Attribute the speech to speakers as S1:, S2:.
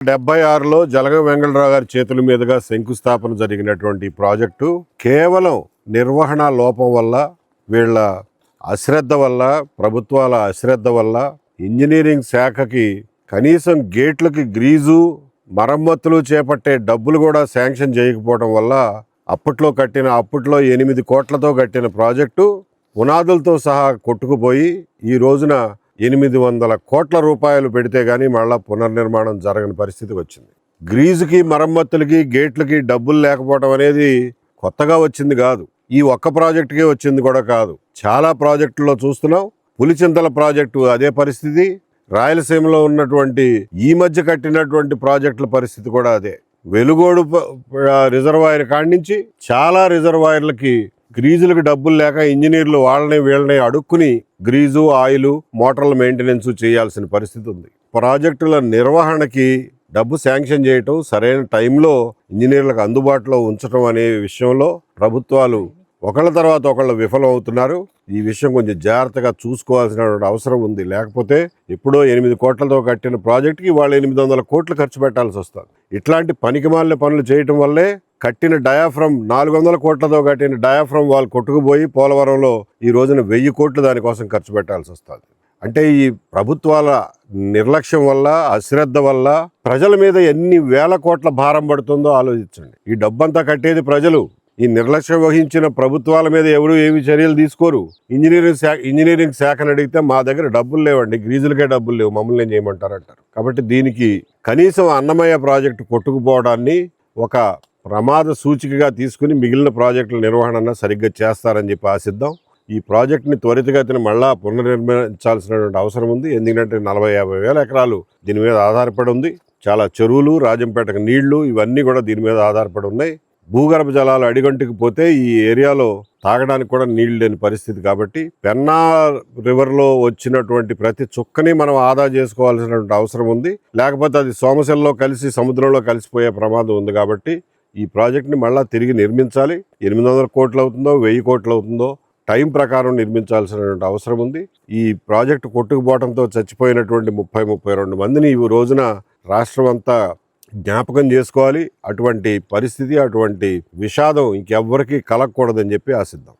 S1: డెబ్బై ఆరులో జలగ వెంగళరావు గారి చేతుల మీదుగా శంకుస్థాపన జరిగినటువంటి ప్రాజెక్టు కేవలం నిర్వహణ లోపం వల్ల వీళ్ళ అశ్రద్ధ వల్ల ప్రభుత్వాల అశ్రద్ధ వల్ల ఇంజనీరింగ్ శాఖకి కనీసం గేట్లకి గ్రీజు మరమ్మతులు చేపట్టే డబ్బులు కూడా శాంక్షన్ చేయకపోవడం వల్ల అప్పట్లో కట్టిన అప్పట్లో ఎనిమిది కోట్లతో కట్టిన ప్రాజెక్టు పునాదులతో సహా కొట్టుకుపోయి ఈ రోజున ఎనిమిది వందల కోట్ల రూపాయలు పెడితే కానీ మళ్ళా పునర్నిర్మాణం జరగని పరిస్థితి వచ్చింది. గ్రీజుకి మరమ్మతులకి గేట్లకి డబ్బులు లేకపోవడం అనేది కొత్తగా వచ్చింది కాదు. ఈ ఒక్క ప్రాజెక్టుకే వచ్చింది కూడా కాదు. చాలా ప్రాజెక్టుల్లో చూస్తున్నాం. పులిచింతల ప్రాజెక్టు అదే పరిస్థితి. రాయలసీమలో ఉన్నటువంటి ఈ మధ్య కట్టినటువంటి ప్రాజెక్టుల పరిస్థితి కూడా అదే. వెలుగోడు రిజర్వాయర్ కాడి నుంచి చాలా రిజర్వాయర్లకి గ్రీజులకు డబ్బులు లేక ఇంజనీర్లు వాళ్ళని వీళ్ళని అడుక్కుని గ్రీజు ఆయిలు మోటార్ల మెయింటెనెన్స్ చేయాల్సిన పరిస్థితి ఉంది. ప్రాజెక్టుల నిర్వహణకి డబ్బు శాంక్షన్ చేయటం సరైన టైంలో ఇంజనీర్లకు అందుబాటులో ఉంచడం అనే విషయంలో ప్రభుత్వాలు ఒకళ్ళ తర్వాత ఒకళ్ళు విఫలం అవుతున్నారు ఈ విషయం కొంచెం జాగ్రత్తగా చూసుకోవాల్సిన అవసరం ఉంది. లేకపోతే ఎప్పుడో ఎనిమిది కోట్లతో కట్టిన ప్రాజెక్టుకి వాళ్ళు ఎనిమిది వందల కోట్లు ఖర్చు పెట్టాల్సి వస్తుంది. ఇట్లాంటి పనికిమాలిన పనులు చేయటం వల్లే కట్టిన డయాఫ్రమ్ నాలుగు వందల కోట్లతో కట్టిన డయాఫ్రమ్ వాళ్ళు కొట్టుకుపోయి పోలవరంలో ఈ రోజున వెయ్యి కోట్లు దానికోసం ఖర్చు పెట్టాల్సి వస్తుంది. అంటే ఈ ప్రభుత్వాల నిర్లక్ష్యం వల్ల అశ్రద్ధ వల్ల ప్రజల మీద ఎన్ని వేల కోట్ల భారం పడుతుందో ఆలోచించండి. ఈ డబ్బంతా కట్టేది ప్రజలు. ఈ నిర్లక్ష్యం వహించిన ప్రభుత్వాల మీద ఎవరు ఏమి చర్యలు తీసుకోరు? ఇంజనీరింగ్ శాఖ ఇంజనీరింగ్ శాఖను అడిగితే మా దగ్గర డబ్బులు లేవండి గ్రీజులకే డబ్బులు లేవు మమ్మల్ని ఏం చేయమంటారు అంటారు కాబట్టి దీనికి కనీసం అన్నమయ్య ప్రాజెక్టు కొట్టుకుపోవడాన్ని ఒక ప్రమాద సూచికగా తీసుకుని మిగిలిన ప్రాజెక్టుల నిర్వహణ సరిగ్గా చేస్తారని చెప్పి ఆశిద్దాం. ఈ ప్రాజెక్ట్ని త్వరితగతిన మళ్ళా పునర్నిర్మించాల్సినటువంటి అవసరం ఉంది. ఎందుకంటే నలభై యాభై వేల ఎకరాలు దీని మీద ఆధారపడి ఉంది. చాలా చెరువులు రాజంపేటకు నీళ్ళు ఇవన్నీ కూడా దీని మీద ఆధారపడి ఉన్నాయి. భూగర్భ జలాలు అడిగంటికి పోతే ఈ ఏరియాలో తాగడానికి కూడా నీళ్ళు లేని పరిస్థితి కాబట్టి పెన్నా రివర్లో వచ్చినటువంటి ప్రతి చుక్కని మనం ఆదా చేసుకోవాల్సినటువంటి అవసరం ఉంది. లేకపోతే అది సోమశల్లో కలిసి సముద్రంలో కలిసిపోయే ప్రమాదం ఉంది కాబట్టి ఈ ప్రాజెక్ట్ని మళ్ళీ తిరిగి నిర్మించాలి. ఎనిమిది వందల కోట్లు అవుతుందో వెయ్యి కోట్లు అవుతుందో టైం ప్రకారం నిర్మించాల్సినటువంటి అవసరం ఉంది. ఈ ప్రాజెక్టు కొట్టుకుపోవడంతో చచ్చిపోయినటువంటి ముప్పై ముప్పై రెండు మందిని ఈ రోజున రాష్ట్రం అంతా జ్ఞాపకం చేసుకోవాలి. అటువంటి పరిస్థితి అటువంటి విషాదం ఇంకెవ్వరికీ కలగకూడదని చెప్పి ఆశిద్దాం.